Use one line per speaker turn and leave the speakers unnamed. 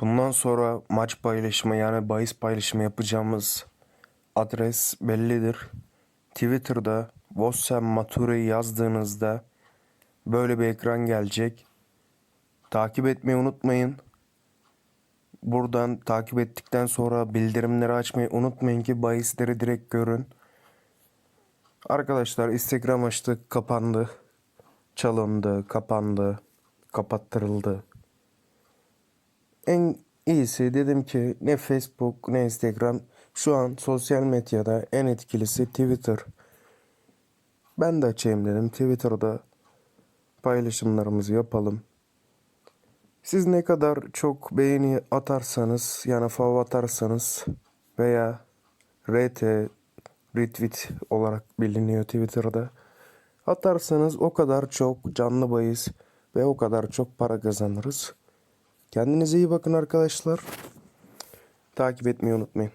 Bundan sonra maç paylaşımı yani bahis paylaşımı yapacağımız adres bellidir. Twitter'da Vossem Mature'yi yazdığınızda böyle bir ekran gelecek. Takip etmeyi unutmayın. Buradan takip ettikten sonra bildirimleri açmayı unutmayın ki bahisleri direkt görün. Arkadaşlar Instagram açtık kapandı. Çalındı, kapandı, kapattırıldı. En iyisi dedim ki ne Facebook ne Instagram şu an sosyal medyada en etkilisi Twitter. Ben de açayım dedim Twitter'da paylaşımlarımızı yapalım. Siz ne kadar çok beğeni atarsanız yani fav atarsanız veya RT retweet olarak biliniyor Twitter'da. Atarsanız o kadar çok canlı bahis ve o kadar çok para kazanırız. Kendinize iyi bakın arkadaşlar. Takip etmeyi unutmayın.